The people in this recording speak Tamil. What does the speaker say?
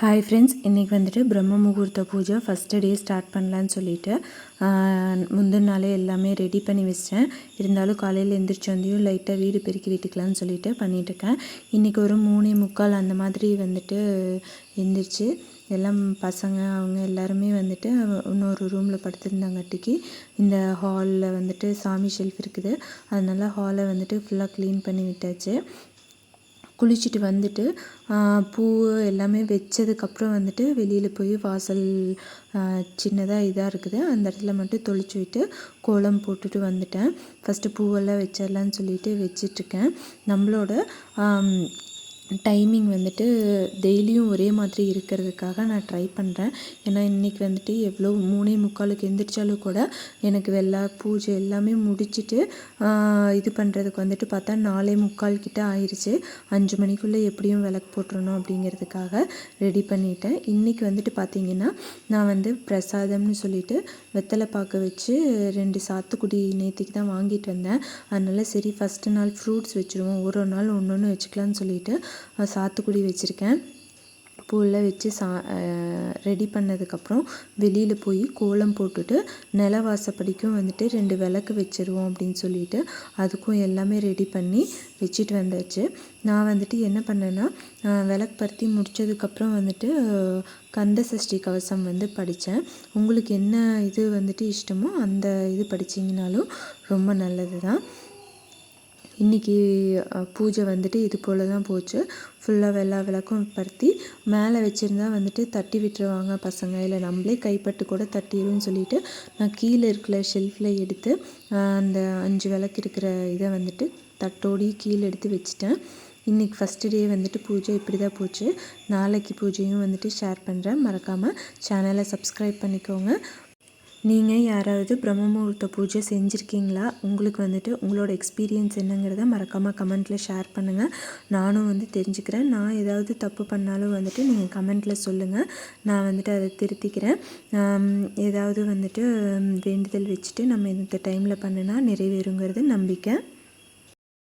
ஹாய் ஃப்ரெண்ட்ஸ் இன்றைக்கி வந்துட்டு பிரம்ம முகூர்த்த பூஜை. ஃபஸ்ட்டு டே ஸ்டார்ட் பண்ணலான்னு சொல்லிட்டு முந்தின நாளே எல்லாமே ரெடி பண்ணி வச்சிட்டேன். இருந்தாலும் காலையில் எந்திரிச்சு வந்தையும் லைட்டாக வீடு பெருக்கி விட்டுக்கலாம்னு சொல்லிட்டு பண்ணிகிட்ருக்கேன் இன்றைக்கி ஒரு மூணே முக்கால் அந்த மாதிரி வந்துட்டு எந்திரிச்சு எல்லாம் பசங்க அவங்க எல்லாருமே வந்துட்டு இன்னொரு ரூமில் படுத்திருந்தாங்கட்டிக்கு இந்த ஹாலில் வந்துட்டு சாமி ஷெல்ஃப் இருக்குது. அதனால ஹாலை வந்துட்டு ஃபுல்லாக க்ளீன் பண்ணி விட்டாச்சு. குளிச்சுட்டு வந்துட்டு பூ எல்லாமே வச்சதுக்கப்புறம் வந்துட்டு வெளியில் போய் வாசல் சின்னதாக இதாக இருக்குது. அந்த இடத்துல மட்டும் தொளிச்சு விட்டு கோலம் போட்டுட்டு வந்துட்டேன். ஃபஸ்ட்டு பூவெல்லாம் வச்சிடலான்னு சொல்லிட்டு வச்சிட்ருக்கேன். நம்மளோட டைமிங் வந்துட்டு டெய்லியும் ஒரே மாதிரி இருக்கிறதுக்காக நான் ட்ரை பண்ணுறேன் ஏன்னா இன்றைக்கி வந்துட்டு எவ்வளோ மூணே முக்காலுக்கு எந்திரிச்சாலும் கூட எனக்கு வெள்ளா பூஜை எல்லாமே முடிச்சுட்டு இது பண்ணுறதுக்கு வந்துட்டு பார்த்தா நாலே முக்கால் கிட்ட ஆயிடுச்சு அஞ்சு மணிக்குள்ளே எப்படியும் விளக்கு போட்டுறணும் அப்படிங்கிறதுக்காக ரெடி பண்ணிட்டேன். இன்றைக்கி வந்துட்டு பார்த்திங்கன்னா நான் வந்து பிரசாதம்னு சொல்லிட்டு வெத்தலை பார்க்க வச்சு ரெண்டு சாத்துக்குடி நேற்றுக்கு தான் வாங்கிட்டு வந்தேன். அதனால் சரி ஃபஸ்ட்டு நாள் ஃப்ரூட்ஸ் வச்சுருவோம். ஒரு ஒரு நாள் ஒன்று ஒன்று வச்சுக்கலான்னு சொல்லிட்டு சாத்துக்குடி வச்சுருக்கேன். பூவெல்லாம் வச்சு சா ரெடி பண்ணதுக்கப்புறம் வெளியில் போய் கோலம் போட்டுட்டு நில வாசப்படிக்கும் வந்துட்டு ரெண்டு விளக்கு வச்சுருவோம் அப்படின்னு சொல்லிட்டு அதுக்கும் எல்லாமே ரெடி பண்ணி வச்சுட்டு வந்தாச்சு. நான் வந்துட்டு என்ன பண்ணேன்னா விளக்கு பருத்தி முடித்ததுக்கப்புறம் வந்துட்டு கந்த சஷ்டி கவசம் வந்து படித்தேன் உங்களுக்கு என்ன இது வந்துட்டு இஷ்டமோ அந்த இது படிச்சிங்கனாலும் ரொம்ப நல்லது தான் இன்றைக்கி பூஜை வந்துட்டு இது போல் தான் போச்சு ஃபுல்லாக எல்லா விளக்கும் படுத்தி மேலே வச்சுருந்தா வந்துட்டு தட்டி விட்டுருவாங்க பசங்க. இல்லை நம்மளே கைப்பட்டு கூட தட்டிடும்னு சொல்லிட்டு நான் கீழே இருக்கிற ஷெல்ஃபில் எடுத்து அந்த அஞ்சு விளக்கு இருக்கிற இதை வந்துட்டு தட்டோடி கீழே எடுத்து வச்சுட்டேன். இன்றைக்கி ஃபஸ்ட்டு டே வந்துட்டு பூஜை இப்படி தான் போச்சு. நாளைக்கு பூஜையும் வந்துட்டு ஷேர் பண்ணுறேன் மறக்காமல் சேனலை சப்ஸ்கிரைப் பண்ணிக்கோங்க. நீங்கள் யாராவது பிரம்ம முகூர்த்த பூஜை செஞ்சுருக்கீங்களா? உங்களுக்கு வந்துட்டு உங்களோட எக்ஸ்பீரியன்ஸ் என்னங்கிறத மறக்காமல் கமெண்ட்டில் ஷேர் பண்ணுங்கள் நானும் வந்து தெரிஞ்சுக்கிறேன். நான் ஏதாவது தப்பு பண்ணாலும் வந்துட்டு நீங்கள் கமெண்ட்டில் சொல்லுங்கள் நான் வந்துட்டு அதை திருத்திக்கிறேன். ஏதாவது வந்துட்டு வேண்டுதல் வச்சுட்டு நம்ம இந்த டைமில் பண்ணுனா நிறைவேறுங்கிறது நம்பிக்கை.